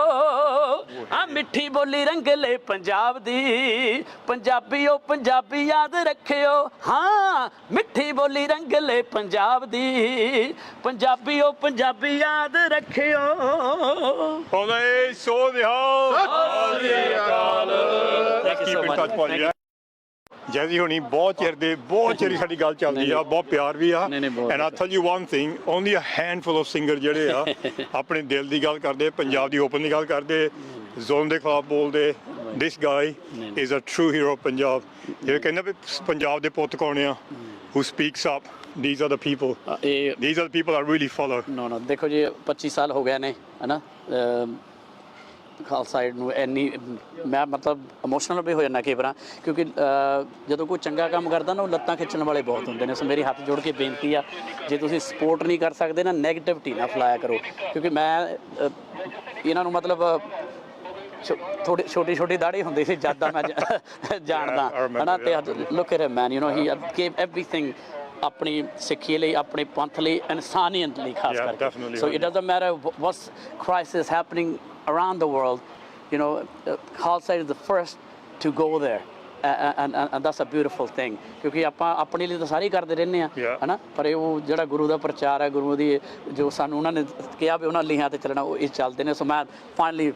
ਆ ਮਿੱਠੀ ਬੋਲੀ ਰੰਗਲੇ ਪੰਜਾਬ ਦੀ। ਪੰਜਾਬੀਓ ਪੰਜਾਬੀ ਯਾਦ ਰੱਖਿਓ। ਹਾਂ ਮਿੱਠੀ ਬੋਲੀ ਰੰਗਲੇ ਪੰਜਾਬ ਦੀ। ਪੰਜਾਬੀਓ ਪੰਜਾਬੀ ਯਾਦ ਰੱਖਿਓ। ਬੋਲੇ ਸੋ ਨਿਹਾਲ। Thank you so Keep in much. touch, ਭਾਜੀ, Thank ਜੈਜ਼ੀ ਹੁਣੀ ਬਹੁਤ ਚਿਰ ਦੇ ਬਹੁਤ ਚਿਰ ਸਾਡੀ ਗੱਲ ਚੱਲਦੀ ਆ ਬਹੁਤ ਪਿਆਰ ਵੀ ਆ। And I tell you one thing only a handful of singer ਜਿਹੜੇ ਆ ਆਪਣੇ ਦਿਲ ਦੀ ਗੱਲ ਕਰਦੇ ਪੰਜਾਬ ਦੀ ਓਪਨ ਦੀ ਗੱਲ ਕਰਦੇ ਜ਼ੋਨ ਦੇ ਖਿਲਾਫ ਬੋਲਦੇ ਦਿਸ ਗਾਈ ਨਹੀਂ। Is a true hero Punjab ਜਿਹੜੇ ਕਹਿੰਦੇ ਵੀ ਪੰਜਾਬ ਦੇ ਪੁੱਤ ਕੌਣ ਆ? Who speaks up? These are the people. ਇਹ these are the people I really follow ਨੋ ਨੋ ਦੇਖੋ ਜੀ 25 ਸਾਲ ਹੋ ਗਏ ਨੇ ਹਨਾ? ਖਾਲਸਾ ਏਡ ਨੂੰ ਇੰਨੀ ਮੈਂ ਮਤਲਬ ਇਮੋਸ਼ਨਲ ਵੀ ਹੋ ਜਾਂਦਾ ਕਈ ਵਾਰਾਂ ਕਿਉਂਕਿ ਜਦੋਂ ਕੋਈ ਚੰਗਾ ਕੰਮ ਕਰਦਾ ਨਾ ਉਹ ਲੱਤਾਂ ਖਿੱਚਣ ਵਾਲੇ ਬਹੁਤ ਹੁੰਦੇ ਨੇ। ਸੋ ਮੇਰੀ ਹੱਥ ਜੋੜ ਕੇ ਬੇਨਤੀ ਆ ਜੇ ਤੁਸੀਂ ਸਪੋਰਟ ਨਹੀਂ ਕਰ ਸਕਦੇ ਨਾ ਨੈਗੇਟਿਵਿਟੀ ਨਾ ਫਲਾਇਆ ਕਰੋ। ਕਿਉਂਕਿ ਮੈਂ ਇਹਨਾਂ ਨੂੰ ਮਤਲਬ ਥੋੜੀ ਛੋਟੀ ਛੋਟੀ ਦਾੜੀ ਹੁੰਦੀ ਸੀ ਜਦ ਦਾ ਮੈਂ ਜਾਣਦਾ। ਹਨਾ ਤੇ look at man you know he gave everything ਆਪਣੀ ਸਿੱਖੀ ਲਈ ਆਪਣੇ ਪੰਥ ਲਈ ਇਨਸਾਨੀਅਤ ਲਈ ਖਾਸ Yeah, ਕਰਕੇ definitely, so ਹਾਂਜੀ। it doesn't matter wh- what's crisis happening around the world you know uh, Khalsa is the and that's a beautiful thing ਕਿਉਂਕਿ ਆਪਾਂ ਆਪਣੇ ਲਈ ਤਾਂ ਸਾਰੇ ਕਰਦੇ ਰਹਿੰਦੇ ਆ. ਹਨਾ ਪਰ ਇਹ ਉਹ ਜਿਹੜਾ ਗੁਰੂ ਦਾ ਪ੍ਰਚਾਰ ਹੈ ਗੁਰੂ ਦੀ ਜੋ ਸਾਨੂੰ ਉਹਨਾਂ ਨੇ ਕਿਹਾ ਵੀ ਉਹਨਾਂ ਲੀਹਾਂ ਤੇ ਚੱਲਣਾ ਉਹ ਇਹ ਚੱਲਦੇ ਨੇ ਸੋ ਮੈਂ finally you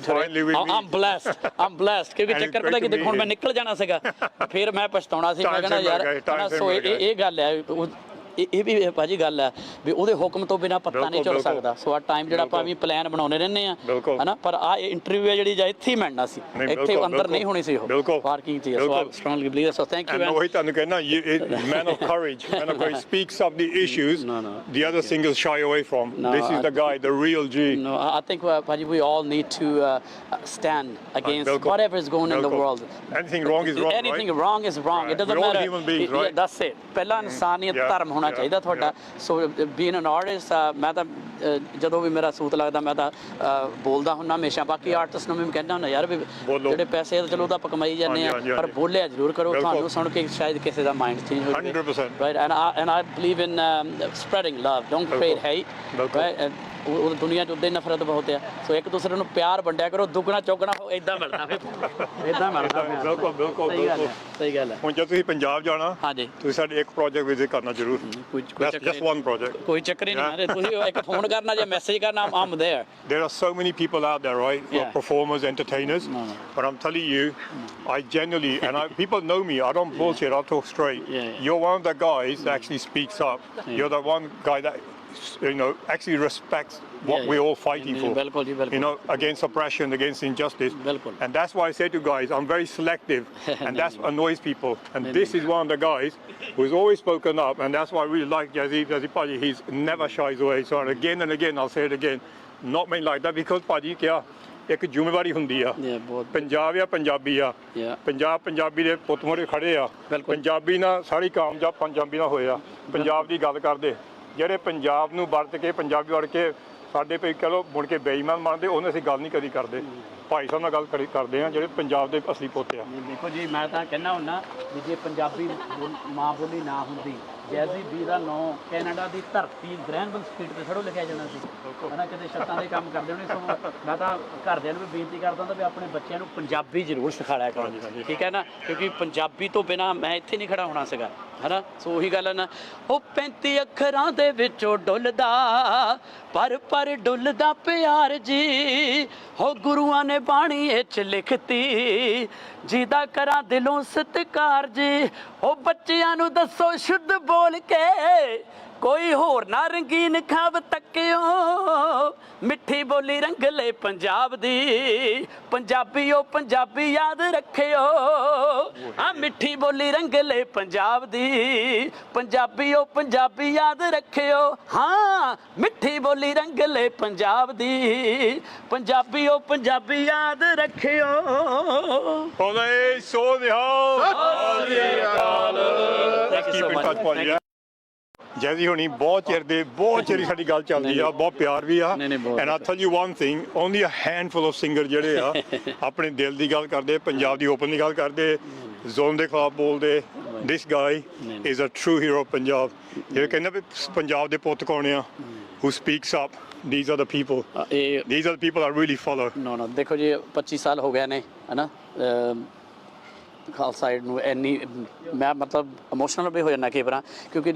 Finally we meet. I'm blessed I'm blessed ਕਿਉਂਕਿ ਚੱਕਰ ਪਤਾ ਕਿ ਦੇਖੋ ਮੈਂ. ਨਿਕਲ ਜਾਣਾ ਸੀਗਾ ਫਿਰ ਮੈਂ ਪਛਤਾਉਣਾ ਸੀ ਮੈਂ ਕਹਿੰਦਾ ਯਾਰ ਸੋ ਇਹ ਇਹ- ਗੱਲ ਹੈ ਇਹ ਇਹ ਵੀ ਭਾਜੀ ਗੱਲ ਹੈ ਵੀ ਉਹਦੇ ਹੁਕਮ ਤੋਂ ਬਿਨਾ ਪੱਤਾ ਨਹੀਂ ਬਿਲਕੁਲ। ਸਕਦਾ ਸੋ ਆ ਟਾਈਮ ਜਿਹੜਾ ਆਪਾਂ ਵੀ ਪਲਾਨ ਬਣਾਉਣੇ ਰਹਿੰਦੇ ਆ। ਹਨਾ ਪਰ ਆ ਇੰਟਰਵਿਊ ਹੈ ਜਿਹੜੀ ਜਾਂ ਇੱਥੇ ਹੀ ਮਿਲਣਾ ਸੀ ਇੱਥੇ ਅੰਦਰ। ਨਹੀਂ ਹੋਣੀ ਸੀ ਉਹ। ਪਾਰਕਿੰਗ ਹੈ। ਸੋ ਬਿਲਕੁਲ। Strongly believe so thank you ਉਹੀ ਤੁਹਾਨੂੰ of courage, man of courage speaks up the issues No, no. the other singers shy away from. This is the guy, the real G. No, I think, uh, Paji, we all need to uh, uh, stand against whatever is going in the world. Anything wrong is wrong, Anything wrong is wrong. It doesn't matter. that's it. ਪਹਿਲਾ ਇਨਸਾਨੀਅਤ ਧਰਮ ਹੋਣਾ ਹੋਣਾ ਚਾਹੀਦਾ ਤੁਹਾਡਾ ਸੋ ਬੀਨ ਐਨ ਆਰਟਿਸਟ ਮੈਂ ਤਾਂ ਜਦੋਂ ਵੀ ਮੇਰਾ ਸੂਤ ਲੱਗਦਾ ਮੈਂ ਤਾਂ ਬੋਲਦਾ ਹੁੰਨਾ ਹਮੇਸ਼ਾ ਬਾਕੀ ਆਰਟਿਸਟ ਨੂੰ ਵੀ ਕਹਿੰਦਾ ਹੁੰਦਾ ਯਾਰ ਵੀ। ਜਿਹੜੇ ਪੈਸੇ ਤਾਂ ਚਲੋ ਤਾਂ ਆਪਾਂ ਕਮਾਈ ਜਾਂਦੇ ਆ ਪਰ। ਬੋਲਿਆ ਜ਼ਰੂਰ ਕਰੋ। ਤੁਹਾਨੂੰ ਸੁਣ ਕੇ ਸ਼ਾਇਦ ਕਿਸੇ ਦਾ ਮਾਈਂਡ ਚੇਂਜ ਹੋ ਜਾਵੇ 100%. right and I and I believe in um, spreading love don't create ਉਹ ਦੁਨੀਆ 'ਚ ਉਦਾਂ ਹੀ ਨਫ਼ਰਤ ਬਹੁਤ ਆ ਸੋ ਇੱਕ ਦੂਸਰੇ ਨੂੰ ਪਿਆਰ ਵੰਡਿਆ ਕਰੋ ਦੁੱਗਣਾ ਚੌਗਣਾ ਹੋ ਇਦਾਂ ਮਿਲਦਾ ਫਿਰ ਇਦਾਂ ਮਿਲਦਾ ਫਿਰ ਬਿਲਕੁਲ ਬਿਲਕੁਲ ਸਹੀ ਗੱਲ ਹੈ ਸਹੀ ਗੱਲ ਹੈ ਹੁਣ ਜੇ ਤੁਸੀਂ ਪੰਜਾਬ ਜਾਣਾ ਹਾਂਜੀ ਤੁਸੀਂ ਸਾਡੇ ਇੱਕ ਪ੍ਰੋਜੈਕਟ ਵਿਜ਼ਿਟ ਕਰਨਾ ਜ਼ਰੂਰ ਕੋਈ ਜਸਟ ਵਨ ਪ੍ਰੋਜੈਕਟ ਕੋਈ ਚੱਕਰ ਨਹੀਂ ਨਾ ਤੁਸੀਂ ਇੱਕ ਫੋਨ ਕਰਨਾ ਜਾਂ ਮੈਸੇਜ ਕਰਨਾ ਆਮ the uh there are so many people out there right who are performers, entertainers. No, no. But I'm telling you, I genuinely, and I, people know me, I don't bullshit, yeah. I talk straight. Yeah, yeah. You're one of the guys that actually speaks up. You're the one guy that you know, actually respects what Yeah, we're yeah. all fighting Yeah, for. ਬਿਲਕੁਲ ਜੀ, ਬਿਲਕੁਲ। You know, against oppression, against injustice. ਬਿਲਕੁਲ। And that's why I say to guys, I'm very selective, and that annoys people. And this is one of the guys who's always spoken up, and that's why I really like Yazid. Yazid Paji, he's never shies away. So again and again, I'll say it again, not many like that because Paji, ਕਿਆ ਇੱਕ ਜ਼ਿੰਮੇਵਾਰੀ ਹੁੰਦੀ ਆ ਇਹ ਬਹੁਤ ਪੰਜਾਬ ਆ ਪੰਜਾਬੀ ਆ Yeah. ਪੰਜਾਬ ਪੰਜਾਬੀ ਦੇ ਪੁੱਤ ਮੋਰੇ ਖੜੇ ਆ ਬਿਲਕੁਲ। ਪੰਜਾਬੀ ਨਾਲ ਸਾਰੀ ਕਾਮਯਾਬ ਪੰਜਾਬੀ ਨਾਲ ਹੋਏ ਆ ਪੰਜਾਬ ਦੀ ਗੱਲ ਕਰਦੇ ਜਿਹੜੇ ਪੰਜਾਬ ਨੂੰ ਵਰਤ ਕੇ ਪੰਜਾਬੀ ਵੜ ਕੇ ਸਾਡੇ ਪੇ ਕਹ ਲੋ ਮੁੜ ਕੇ ਬੇਈਮਾਨ ਮੰਨਦੇ ਉਹਨਾਂ ਅਸੀਂ ਗੱਲ ਨਹੀਂ ਕਦੀ ਕਰਦੇ। ਭਾਈ ਸਾਹਿਬ ਨਾਲ ਗੱਲ ਕਰੀ- ਕਰਦੇ ਆ ਜਿਹੜੇ ਪੰਜਾਬ ਦੇ ਅਸਲੀ ਪੁੱਤ ਆ। ਦੇਖੋ ਜੀ ਮੈਂ ਤਾਂ ਕਹਿੰਦਾ ਹੁੰਨਾ ਵੀ ਜੇ ਪੰਜਾਬੀ ਮਾਂ ਬੋਲੀ ਨਾ ਹੁੰਦੀ ਜੈਜ਼ੀ ਬੀ ਦਾ ਨਾਂ ਕੈਨੇਡਾ ਦੀ ਧਰਤੀ ਗ੍ਰੈਂਡਬਲ ਸਟਰੀਟ ਤੇ ਥੜੋ ਲਿਖਿਆ ਜਾਣਾ ਸੀ। ਹਨਾ ਕਿਤੇ ਛੱਤਾਂ ਦੇ ਕੰਮ ਕਰਦੇ ਹੋਣੇ ਸੋ ਮੈਂ ਤਾਂ ਘਰਦਿਆਂ ਨੂੰ ਵੀ ਬੇਨਤੀ ਕਰਦਾ ਹੁੰਦਾ ਵੀ ਆਪਣੇ ਬੱਚਿਆਂ ਨੂੰ ਪੰਜਾਬੀ ਜ਼ਰੂਰ ਸਿਖਾਇਆ ਕਰੋ। ਠੀਕ ਹੈ ਨਾ? ਕਿਉਂਕਿ ਪੰਜਾਬੀ ਤੋਂ ਬਿਨਾ ਮੈਂ ਇੱਥੇ ਨਹੀਂ ਖੜਾ ਹੋਣਾ ਸੀਗਾ। ਹਨਾ? ਸੋ ਉਹੀ ਗੱਲ ਹੈ ਨਾ। ਉਹ 35 ਅੱਖਰਾਂ ਦੇ ਵਿੱਚੋਂ ਡੁੱਲਦਾ, ਪਰ ਪਰ ਡੁੱਲਦਾ ਪਿਆਰ ਜੀ। ਹੋ ਗੁਰੂਆਂ ਨੇ ਬਾਣੀ ਵਿੱਚ ਲਿਖਤੀ, ਜਿਹਦਾ ਕਰਾਂ ਦਿਲੋਂ ਸਤਿਕਾਰ ਜੀ। ਉਹ ਬੱਚਿਆਂ ਨੂੰ ਦੱਸੋ ਸ਼ੁੱਧ ਬੋਲ ਕੇ ਕੋਈ ਹੋਰ ਨਾ ਰੰਗੀਨ ਖਾਬ ਤੱਕਿਓ। ਮਿੱਠੀ ਬੋਲੀ ਰੰਗਲੇ ਪੰਜਾਬ ਦੀ। ਪੰਜਾਬੀਓ ਪੰਜਾਬੀ ਯਾਦ ਰੱਖਿਓ। ਆ ਮਿੱਠੀ ਬੋਲੀ ਰੰਗਲੇ ਪੰਜਾਬ ਦੀ। ਪੰਜਾਬੀਓ ਪੰਜਾਬੀ ਯਾਦ ਰੱਖਿਓ। ਹਾਂ ਮਿੱਠੀ ਬੋਲੀ ਰੰਗਲੇ ਪੰਜਾਬ ਦੀ। ਪੰਜਾਬੀਓ ਪੰਜਾਬੀ ਯਾਦ ਰੱਖਿਓ। ਬੋਲੇ ਸੋ Keep in much. touch, ਭਾਜੀ, Thank you. ਜੈਜ਼ੀ ਹੋਣੀ ਬਹੁਤ ਚਿਰ ਦੇ ਬਹੁਤ ਚਿਰ ਸਾਡੀ ਗੱਲ ਚੱਲਦੀ ਆ ਬਹੁਤ ਪਿਆਰ ਵੀ ਆ। And I tell you one thing only a handful of singer ਜਿਹੜੇ ਆ ਆਪਣੇ ਦਿਲ ਦੀ ਗੱਲ ਕਰਦੇ ਪੰਜਾਬ ਦੀ ਓਪਨ ਦੀ ਗੱਲ ਕਰਦੇ ਜ਼ੋਨ ਦੇ ਖਿਲਾਫ ਬੋਲਦੇ ਦਿਸ ਗਾਈ ਨਹੀਂ। Is a true hero Punjab ਜਿਹੜੇ ਕਹਿੰਦੇ ਵੀ ਪੰਜਾਬ ਦੇ ਪੁੱਤ ਕੌਣ ਆ? Who speaks up? These are the people ਇਹ these are the people I really follow ਨੋ ਨੋ ਦੇਖੋ ਜੀ 25 ਸਾਲ ਹੋ ਗਏ ਨੇ ਹਨਾ? ਖਾਲਸਾ ਏਡ ਨੂੰ ਇੰਨੀ ਮੈਂ ਮਤਲਬ ਇਮੋਸ਼ਨਲ ਵੀ ਹੋ ਜਾਂਦਾ ਕਈ ਵਾਰਾਂ ਕਿਉਂਕਿ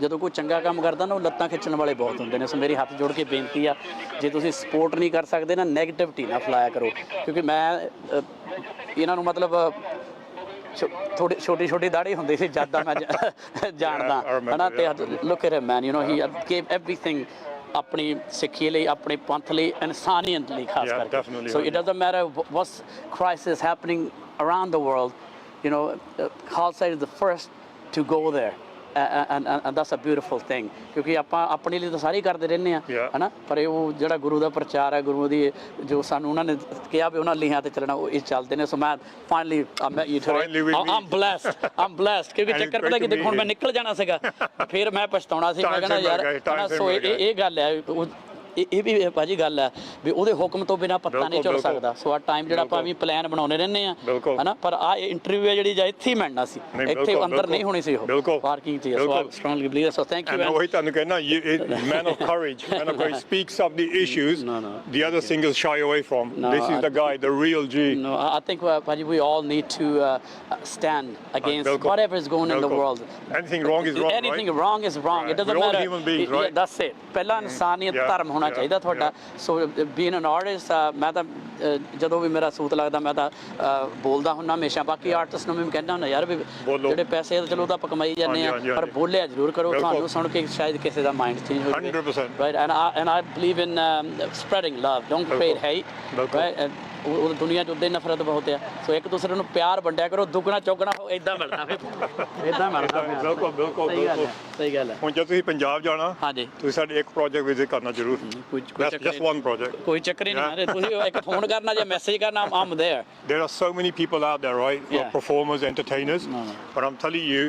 ਜਦੋਂ ਕੋਈ ਚੰਗਾ ਕੰਮ ਕਰਦਾ ਨਾ ਉਹ ਲੱਤਾਂ ਖਿੱਚਣ ਵਾਲੇ ਬਹੁਤ ਹੁੰਦੇ ਨੇ। ਸੋ ਮੇਰੀ ਹੱਥ ਜੋੜ ਕੇ ਬੇਨਤੀ ਆ ਜੇ ਤੁਸੀਂ ਸਪੋਰਟ ਨਹੀਂ ਕਰ ਸਕਦੇ ਨਾ ਨੈਗੇਟਿਵਿਟੀ ਨਾ ਫਲਾਇਆ ਕਰੋ। ਕਿਉਂਕਿ ਮੈਂ ਇਹਨਾਂ ਨੂੰ ਮਤਲਬ ਥੋੜੀ ਛੋਟੀ ਛੋਟੀ ਦਾੜੀ ਹੁੰਦੀ ਸੀ ਜਦ ਦਾ ਮੈਂ ਜਾਣਦਾ। ਹਨਾ ਤੇ look at him man you know he kept everything ਆਪਣੀ ਸਿੱਖੀ ਲਈ ਆਪਣੇ ਪੰਥ ਲਈ ਇਨਸਾਨੀਅਤ ਲਈ ਖਾਸ Yeah, ਕਰਕੇ definitely, so yeah. it doesn't matter wh- what's crisis happening around the world you know uh, Khalsa is the and that's a beautiful thing. ਕਿਉਂਕਿ ਆਪਾਂ ਆਪਣੇ ਲਈ ਤਾਂ ਸਾਰੇ ਕਰਦੇ ਰਹਿੰਦੇ ਆ. ਹਨਾ? ਪਰ ਇਹ ਉਹ ਜਿਹੜਾ ਗੁਰੂ ਦਾ ਪ੍ਰਚਾਰ ਹੈ ਗੁਰੂ ਦੀ ਜੋ ਸਾਨੂੰ ਉਹਨਾਂ ਨੇ ਕਿਹਾ ਵੀ ਉਹਨਾਂ ਲੀਹਾਂ ਤੇ ਚੱਲਣਾ ਉਹ ਇਹ ਚੱਲਦੇ ਨੇ। ਸੋ ਮੈਂ finally. I'm blessed I'm blessed ਕਿਉਂਕਿ ਚੱਕਰ ਪਤਾ ਕਿ ਦੇਖੋ ਮੈਂ. ਨਿਕਲ ਜਾਣਾ ਸੀਗਾ। ਫਿਰ ਮੈਂ ਪਛਤਾਉਣਾ ਸੀ ਮੈਂ ਕਹਿੰਦਾ ਯਾਰ ਸੋ ਇਹ ਗੱਲ ਹੈ ਇਹ ਇਹ ਵੀ ਭਾਜੀ ਗੱਲ ਹੈ ਵੀ ਉਹਦੇ ਹੁਕਮ ਤੋਂ ਬਿਨਾ ਪੱਤਾ ਨਹੀਂ ਚੱਲ। ਸਕਦਾ ਸੋ ਆ ਟਾਈਮ ਜਿਹੜਾ ਆਪਾਂ ਵੀ ਪਲਾਨ ਬਣਾਉਣੇ ਰਹਿੰਦੇ ਆ। ਹਨਾ ਪਰ ਆ ਇੰਟਰਵਿਊ ਹੈ ਜਿਹੜੀ ਜਾਂ ਇੱਥੇ ਹੀ ਮਿਲਣਾ ਸੀ ਇੱਥੇ ਅੰਦਰ ਨਹੀਂ। ਹੋਣੀ ਸੀ ਉਹ। ਪਾਰਕਿੰਗ 'ਚ ਸੋ ਬਿਲਕੁਲ। Strongly believe so thank you ਉਹੀ ਤੁਹਾਨੂੰ ਕਹਿਣਾ courage, man of courage speaks up the issues No, no. the other singers shy away from. This is the guy, the real G. No, I think, uh, Paji, we all need to uh, stand against whatever is going in the world. Anything wrong is wrong, Anything wrong is wrong. It doesn't matter. that's it. ਪਹਿਲਾ ਇਨਸਾਨੀਅਤ ਧਰਮ ਹੋਣਾ ਚਾਹੀਦਾ ਤੁਹਾਡਾ. ਸੋ ਬੀਨ ਐਨ ਆਰਟਿਸਟ ਮੈਂ ਤਾਂ ਜਦੋਂ ਵੀ ਮੇਰਾ ਸੂਤ ਲੱਗਦਾ ਮੈਂ ਤਾਂ ਬੋਲਦਾ ਹੁੰਨਾ ਹਮੇਸ਼ਾ ਬਾਕੀ ਆਰਟਿਸਟ ਨੂੰ ਵੀ ਮੈਂ ਕਹਿੰਦਾ ਹੁੰਦਾ ਯਾਰ ਵੀ। ਜਿਹੜੇ ਪੈਸੇ ਤਾਂ ਚਲੋ ਉਹ ਤਾਂ ਆਪਾਂ ਕਮਾਈ ਜਾਂਦੇ ਆ ਪਰ। ਬੋਲਿਆ ਜ਼ਰੂਰ ਕਰੋ। ਤੁਹਾਨੂੰ ਸੁਣ ਕੇ ਸ਼ਾਇਦ ਕਿਸੇ ਦਾ ਮਾਈਂਡ ਚੇਂਜ ਹੋ ਜਾਵੇ 100%. right and I and I believe in um, spreading love don't create ਉਹ ਉਹ ਦੁਨੀਆ 'ਚ ਉਦਾਂ ਹੀ ਨਫ਼ਰਤ ਬਹੁਤ ਆ ਸੋ ਇੱਕ ਦੂਸਰੇ ਨੂੰ ਪਿਆਰ ਵੰਡਿਆ ਕਰੋ ਦੁੱਗਣਾ ਚੌਗਣਾ ਇਦਾਂ ਮਿਲਦਾ ਫਿਰ ਇਦਾਂ ਮਿਲਦਾ ਪਿਆਰ। ਬਿਲਕੁਲ, ਬਿਲਕੁਲ, ਸਹੀ ਗੱਲ ਹੈ। ਸਹੀ ਗੱਲ ਹੈ ਹੁਣ ਜੇ ਤੁਸੀਂ ਪੰਜਾਬ ਜਾਣਾ ਹਾਂਜੀ ਤੁਸੀਂ ਸਾਡੇ ਇੱਕ ਪ੍ਰੋਜੈਕਟ ਵਿਜ਼ਿਟ ਕਰਨਾ ਜ਼ਰੂਰ ਕੋਈ ਕੋਈ That's ਚੱਕਰ just one project. ਕੋਈ ਚੱਕਰ ਹੀ ਨਹੀਂ ਮਾਰੇ ਤੁਸੀਂ ਇੱਕ ਫੋਨ ਕਰਨਾ ਜਾਂ ਮੈਸੇਜ ਕਰਨਾ ਆਮ There are so many people out there, right? Who Yeah. are performers, entertainers. No, no. But I'm telling you,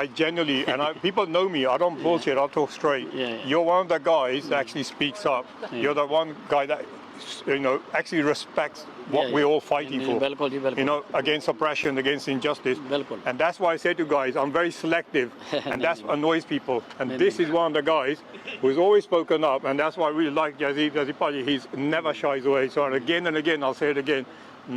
I genuinely, and I, people know me, I don't bullshit, I'll talk straight. Yeah, yeah. You're one of the guys that actually speaks up. You're the one guy that, you know, actually respects what Yeah, we're yeah. all fighting Yeah, for. ਬਿਲਕੁਲ ਜੀ, ਬਿਲਕੁਲ। You know, against oppression, against injustice. ਬਿਲਕੁਲ। And that's why I say to guys, I'm very selective, and that's annoys people. And this is one of the guys who's always spoken up, and that's why I really like Yazid Yazid Paji. He's never shies away. So and again and again, I'll say it again,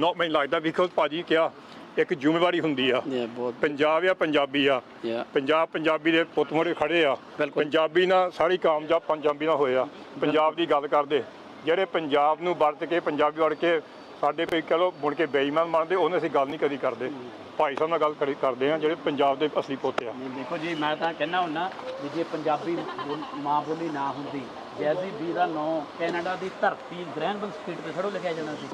not many like that because Paji ਕਿਹਾ ਇੱਕ ਜ਼ਿੰਮੇਵਾਰੀ ਹੁੰਦੀ ਆ ਇਹ ਬਹੁਤ ਪੰਜਾਬ ਆ ਪੰਜਾਬੀ ਆ Yeah. ਪੰਜਾਬ ਪੰਜਾਬੀ ਦੇ ਪੁੱਤ ਮੋਰੇ ਖੜੇ ਆ ਬਿਲਕੁਲ। ਪੰਜਾਬੀ ਨਾਲ ਸਾਰੀ ਕਾਮਯਾਬ ਪੰਜਾਬੀ ਨਾਲ ਹੋਏ ਆ ਪੰਜਾਬ ਦੀ ਗੱਲ ਕਰਦੇ ਜਿਹੜੇ ਪੰਜਾਬ ਨੂੰ ਵਰਤ ਕੇ ਪੰਜਾਬੀ ਵੜ ਕੇ ਸਾਡੇ ਕੋਈ ਕਹ ਲਓ ਮੁੜ ਕੇ ਬੇਈਮਾਨ ਮੰਨਦੇ ਉਹਨਾਂ ਅਸੀਂ ਗੱਲ ਨਹੀਂ ਕਦੀ ਕਰਦੇ। ਭਾਈ ਸਾਹਿਬ ਨਾਲ ਗੱਲ ਕਰੀ ਕਰਦੇ ਆ ਜਿਹੜੇ ਪੰਜਾਬ ਦੇ ਅਸਲੀ ਪੁੱਤ ਆ। ਦੇਖੋ ਜੀ ਮੈਂ ਤਾਂ ਕਹਿਣਾ ਹੁੰਨਾ ਵੀ ਜੇ ਪੰਜਾਬੀ ਬੋਲ- ਮਾਂ ਬੋਲੀ ਨਾ ਹੁੰਦੀ ਜੈਜ਼ੀ ਬੀ ਦਾ ਨਾਂ ਕੈਨੇਡਾ ਦੀ ਧਰਤੀ ਗ੍ਰੈਂਡਬਲ ਸਟਰੀਟ ਤੇ ਥੜੋ ਲਿਖਿਆ ਜਾਣਾ ਸੀ।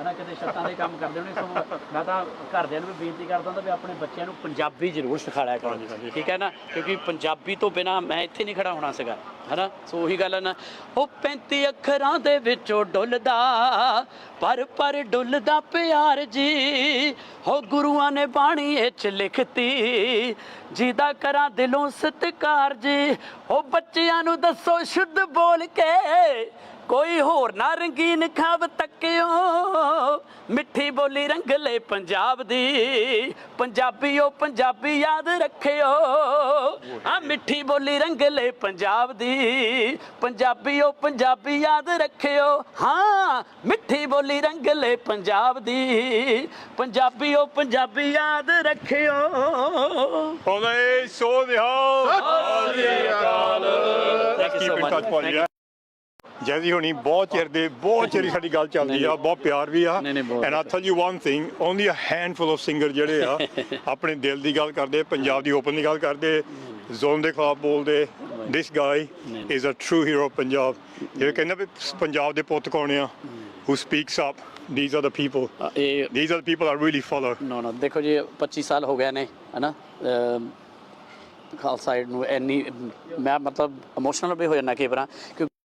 ਹਨਾ ਕਿਤੇ ਛੱਤਾਂ ਦੇ ਕੰਮ ਕਰਦੇ ਹੋਣੇ ਸੋ ਮੈਂ ਤਾਂ ਘਰਦਿਆਂ ਨੂੰ ਵੀ ਬੇਨਤੀ ਕਰਦਾ ਹੁੰਦਾ ਵੀ ਆਪਣੇ ਬੱਚਿਆਂ ਨੂੰ ਪੰਜਾਬੀ ਜ਼ਰੂਰ ਸਿਖਾਇਆ ਕਰੋ। ਠੀਕ ਹੈ ਨਾ? ਕਿਉਂਕਿ ਪੰਜਾਬੀ ਤੋਂ ਬਿਨਾ ਮੈਂ ਇੱਥੇ ਨਹੀਂ ਖੜਾ ਹੋਣਾ ਸੀਗਾ। ਹਨਾ? ਸੋ ਉਹੀ ਗੱਲ ਹੈ ਨਾ। ਉਹ 35 ਅੱਖਰਾਂ ਦੇ ਵਿੱਚੋਂ ਡੁੱਲਦਾ, ਪਰ ਪਰ ਡੁੱਲਦਾ ਪਿਆਰ ਜੀ। ਹੋ ਗੁਰੂਆਂ ਨੇ ਬਾਣੀ ਇਹ ਚ ਲਿਖਤੀ, ਜਿਹਦਾ ਕਰਾਂ ਦਿਲੋਂ ਸਤਿਕਾਰ ਜੀ। ਉਹ ਬੱਚਿਆਂ ਨੂੰ ਦੱਸੋ, ਸ਼ੁੱਧ ਬੋਲ ਕੇ ਕੋਈ ਹੋਰ ਨਾ ਰੰਗੀਨ ਖਾਬ ਤੱਕਿਓ। ਮਿੱਠੀ ਬੋਲੀ ਰੰਗਲੇ ਪੰਜਾਬ ਦੀ। ਪੰਜਾਬੀਓ ਪੰਜਾਬੀ ਯਾਦ ਰੱਖਿਓ। ਆ ਮਿੱਠੀ ਬੋਲੀ ਰੰਗਲੇ ਪੰਜਾਬ ਦੀ। ਪੰਜਾਬੀਓ ਪੰਜਾਬੀ ਯਾਦ ਰੱਖਿਓ। ਹਾਂ ਮਿੱਠੀ ਬੋਲੀ ਰੰਗਲੇ ਪੰਜਾਬ ਦੀ। ਪੰਜਾਬੀਓ ਪੰਜਾਬੀ ਯਾਦ ਰੱਖਿਓ। ਬੋਲੇ ਸੋ ਨਿਹਾਲ। Thank you so much. Thank. Jazzy ਹੋਣੀ ਬਹੁਤ ਚਿਰ ਦੇ ਬਹੁਤ ਚਿਰ ਸਾਡੀ ਗੱਲ ਚੱਲਦੀ ਆ ਬਹੁਤ ਪਿਆਰ ਵੀ ਆ। And I tell you one thing only a handful of singer ਜਿਹੜੇ ਆ ਆਪਣੇ ਦਿਲ ਦੀ ਗੱਲ ਕਰਦੇ ਪੰਜਾਬ ਦੀ ਓਪਨ ਦੀ ਗੱਲ ਕਰਦੇ ਜ਼ੋਨ ਦੇ ਖਿਲਾਫ ਬੋਲਦੇ ਗਾਈ ਨਹੀਂ। Is a true hero of Punjab ਜਿਹੜੇ ਕਹਿੰਦੇ ਵੀ ਪੰਜਾਬ ਦੇ ਪੁੱਤ ਕੌਣ ਆ? who speaks up? These are the people. ਇਹ these are the people I really follow ਨੋ ਨੋ ਦੇਖੋ ਜੀ 25 ਸਾਲ ਹੋ ਗਏ ਨੇ ਹਨਾ? ਖਾਲਸਾ ਨੂੰ ਇੰਨੀ ਮੈਂ ਮਤਲਬ ਇਮੋਸ਼ਨਲ ਵੀ ਹੋ ਜਾਂਦਾ ਕਈ ਵਾਰਾਂ